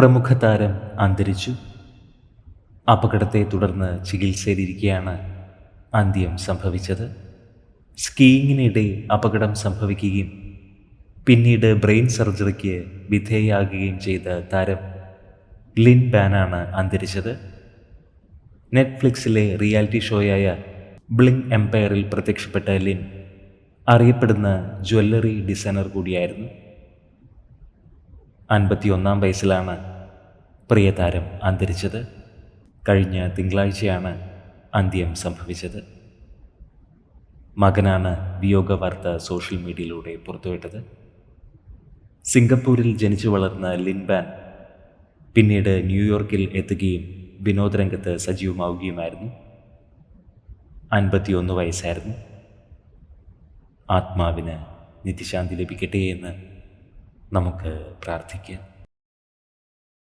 പ്രമുഖ താരം അന്തരിച്ചു. അപകടത്തെ തുടർന്ന് ചികിത്സയിലിരിക്കെയാണ് അന്ത്യം സംഭവിച്ചത്. സ്കീയിങ്ങിനിടെ അപകടം സംഭവിക്കുകയും പിന്നീട് ബ്രെയിൻ സർജറിക്ക് വിധേയയാകുകയും ചെയ്ത താരം ലിൻ ബാനാണ് അന്തരിച്ചത്. നെറ്റ്ഫ്ലിക്സിലെ റിയാലിറ്റി ഷോയായ ബ്ലിങ് എംപയറിൽ പ്രത്യക്ഷപ്പെട്ട ലിൻ അറിയപ്പെടുന്ന ജ്വല്ലറി ഡിസൈനർ കൂടിയായിരുന്നു. അൻപത്തിയൊന്നാം വയസ്സിലാണ് പ്രിയതാരം അന്തരിച്ചത് കഴിഞ്ഞ തിങ്കളാഴ്ചയാണ് അന്ത്യം സംഭവിച്ചത്. മകനാണ് വിയോഗ വാർത്ത സോഷ്യൽ മീഡിയയിലൂടെ പുറത്തുവിട്ടത്. സിംഗപ്പൂരിൽ ജനിച്ചു വളർന്ന ലിൻബാൻ പിന്നീട് ന്യൂയോർക്കിൽ എത്തുകയും വിനോദരംഗത്ത് സജീവമാവുകയുമായിരുന്നു. അൻപത്തിയൊന്ന് വയസ്സായിരുന്നു. ആത്മാവിന് നിത്യശാന്തി ലഭിക്കട്ടെ എന്ന് നമുക്ക് പ്രാർത്ഥിക്കാം.